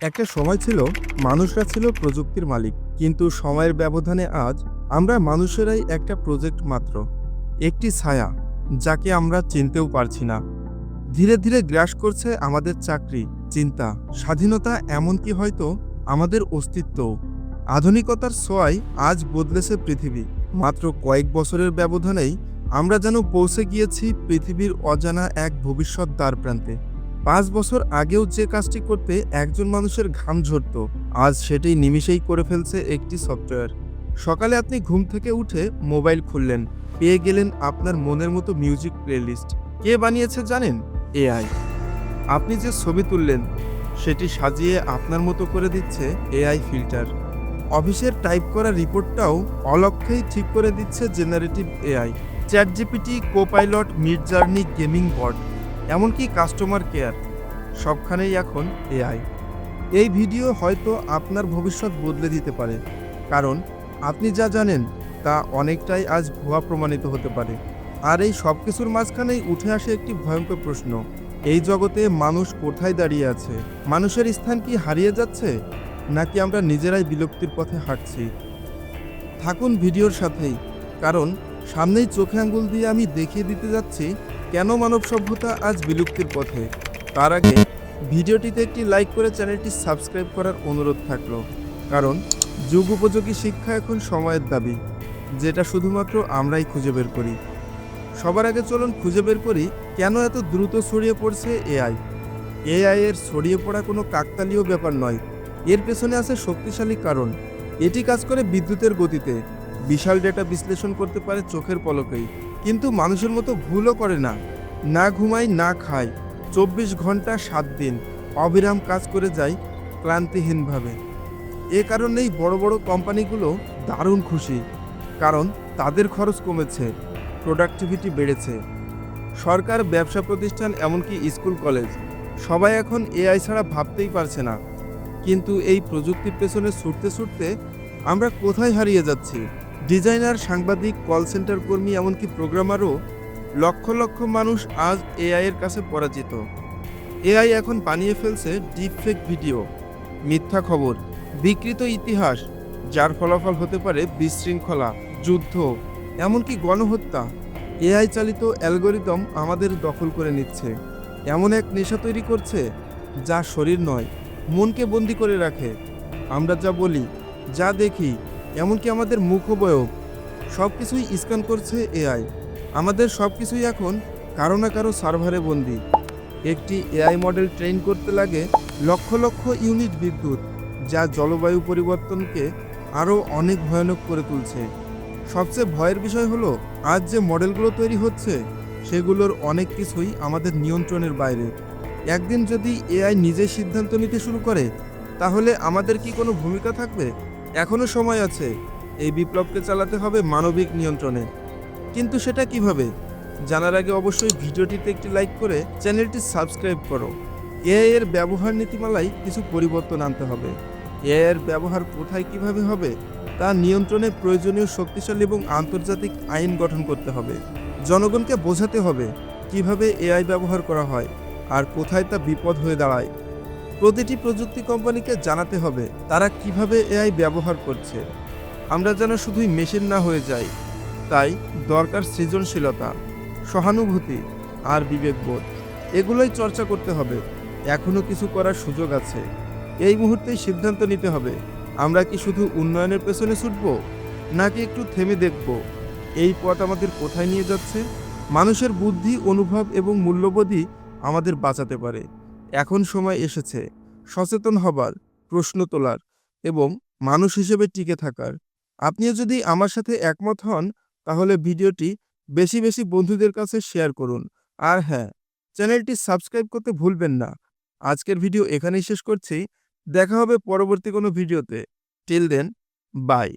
একটা সময় ছিল মানুষরা ছিল প্রযুক্তির মালিক। কিন্তু সময়ের ব্যবধানে আজ আমরা মানুষেরাই একটা প্রজেক্ট মাত্র, একটি ছায়া, যাকে আমরা চিনতেও পারছি না। ধীরে ধীরে গ্রাস করছে আমাদের চাকরি, চিন্তা, স্বাধীনতা এমনকি হয়তো আমাদের অস্তিত্ব আধুনিকতার ছোঁয়ায় আজ বদলেছে পৃথিবী। মাত্র কয়েক বছরের ব্যবধানেই আমরা যেন পৌঁছে গিয়েছি পৃথিবীর অজানা এক ভবিষ্যৎ দ্বার প্রান্তে পাঁচ বছর আগেও যে কাজটি করতে একজন মানুষের ঘাম ঝরত, আজ সেটি নিমিষেই করে ফেলছে একটি সফটওয়্যার। সকালে আপনি ঘুম থেকে উঠে মোবাইল খুললেন, পেয়ে গেলেন আপনার মনের মতো মিউজিক প্লেলিস্ট। কে বানিয়েছে জানেন? এআই। আপনি যে ছবি তুললেন, সেটি সাজিয়ে আপনার মতো করে দিচ্ছে এআই ফিল্টার। অফিসের টাইপ করা রিপোর্টটাও অলক্ষেই ঠিক করে দিচ্ছে generative AI. Chat GPT Copilot, mid journey, gaming bot. এমনকি কাস্টমার কেয়ার সবখানেই এখন এআই এই ভিডিও হয়তো আপনার ভবিষ্যৎ বদলে দিতে পারে, কারণ আপনি যা জানেন তা অনেকটাই আজ ভুয়া প্রমাণিত হতে পারে। আর এই সব কিছুর মাঝখানেই উঠে আসে একটি ভয়ঙ্কর প্রশ্ন, এই জগতে মানুষ কোথায় দাঁড়িয়ে আছে? মানুষের স্থান কি হারিয়ে যাচ্ছে? নাকি আমরা নিজেরাই বিলুপ্তির পথে হাঁটছি? থাকুন ভিডিওর সাথেই, কারণ সামনেই চোখে আঙ্গুল দিয়ে আমি দেখিয়ে দিতে যাচ্ছি কেন মানব সভ্যতা আজ বিলুপ্তির পথে? তার আগে ভিডিওটিতে একটি লাইক করে চ্যানেলটি সাবস্ক্রাইব করার অনুরোধ থাকল। কারণ যুগ উপযোগী শিক্ষা এখন সময়ের দাবি, যেটা শুধুমাত্র আমরাই খুঁজে বের করি। সবার আগে চলুন খুঁজে বের করি, কেন এত দ্রুত ছড়িয়ে পড়ছে এআই? এআই এর ছড়িয়ে পড়া কোনো কাকতালীয় ব্যাপার নয়। এর পেছনে আছে শক্তিশালী কারণ। এটি কাজ করে বিদ্যুতের গতিতে। বিশাল ডেটা বিশ্লেষণ করতে পারে চোখের পলকেই। কিন্তু মানুষের মতো ভুলও করে না। না ঘুমায় না খায় চব্বিশ ঘণ্টা, সাত দিন। অবিরাম কাজ করে যায় ক্লান্তিহীনভাবে। এ কারণেই বড় বড় কোম্পানিগুলো দারুণ খুশি। কারণ তাদের খরচ কমেছে, প্রোডাক্টিভিটি বেড়েছে। সরকার, ব্যবসা প্রতিষ্ঠান, এমনকি স্কুল, কলেজ, সবাই এখন এআই ছাড়া ভাবতেই পারছে না। কিন্তু এই প্রযুক্তির পেছনে ছুটতে ছুটতে আমরা কোথায় হারিয়ে যাচ্ছি? ডিজাইনার, সাংবাদিক, কল সেন্টার কর্মী, এমনকি প্রোগ্রামারও লক্ষ লক্ষ মানুষ আজ এআই এর কাছে পরাজিত। এআই এখন বানিয়ে ফেলছে ডিপফেক ভিডিও, মিথ্যা খবর, বিকৃত ইতিহাস, যার ফলাফল হতে পারে বিশৃঙ্খলা, যুদ্ধ, এমনকি গণহত্যা। এআই চালিত অ্যালগোরিদম আমাদের দখল করে নিচ্ছে। এমন এক নেশা তৈরি করছে যা শরীর নয়, মনকে বন্দি করে রাখে। আমরা যা বলি, যা দেখি এমনকি আমাদের মুখবয়ব সব কিছুই স্ক্যান করছে এআই। আমাদের সব কিছুই এখন কারও না কারও সার্ভারে বন্দি। একটি এআই মডেল ট্রেন করতে লাগে লক্ষ লক্ষ ইউনিট বিদ্যুৎ, যা জলবায়ু পরিবর্তনকে আরও অনেক ভয়ানক করে তুলছে। সবচেয়ে ভয়ের বিষয় হলো, আজ যে মডেলগুলো তৈরি হচ্ছে, সেগুলোর অনেক কিছুই আমাদের নিয়ন্ত্রণের বাইরে। একদিন যদি এআই নিজে সিদ্ধান্ত নিতে শুরু করে, তাহলে আমাদের কি কোনো ভূমিকা থাকবে? এখনও সময় আছে। এই বিপ্লবকে চালাতে হবে মানবিক নিয়ন্ত্রণে। কিন্তু সেটা কীভাবে? জানার আগে অবশ্যই ভিডিওটিতে একটি লাইক করে চ্যানেলটি সাবস্ক্রাইব করো। এআই এর ব্যবহার নীতিমালায় কিছু পরিবর্তন আনতে হবে। এআই এর ব্যবহার কোথায় কীভাবে হবে? তা নিয়ন্ত্রণে প্রয়োজনীয় শক্তিশালী এবং আন্তর্জাতিক আইন গঠন করতে হবে। জনগণকে বোঝাতে হবে কীভাবে এআই ব্যবহার করা হয় আর কোথায় তা বিপদ হয়ে দাঁড়ায়। প্রতিটি প্রযুক্তি কোম্পানিকে জানাতে হবে তারা কীভাবে এআই ব্যবহার করছে। আমরা যেন শুধুই মেশিন না হয়ে যাই, তাই দরকার সৃজনশীলতা, সহানুভূতি আর বিবেকবোধ। এগুলোই চর্চা করতে হবে এখনও কিছু করার সুযোগ আছে। এই মুহূর্তেই সিদ্ধান্ত নিতে হবে, আমরা কি শুধু উন্নয়নের পেছনে ছুটব, নাকি একটু থেমে দেখব? এই পথ আমাদের কোথায় নিয়ে যাচ্ছে? মানুষের বুদ্ধি, অনুভব এবং মূল্যবোধই আমাদের বাঁচাতে পারে। এখন সময় এসেছে সচেতন হবার, প্রশ্ন তোলার এবং মানুষ হিসেবে টিকে থাকার। আপনিও যদি আমার সাথে একমত হন, তাহলে ভিডিওটি বেশি বেশি বন্ধুদের কাছে শেয়ার করুন। আর হ্যাঁ চ্যানেলটি সাবস্ক্রাইব করতে ভুলবেন না। আজকের ভিডিও এখানেই শেষ করছি। দেখা হবে পরবর্তী কোনো ভিডিওতে। Till then, bye.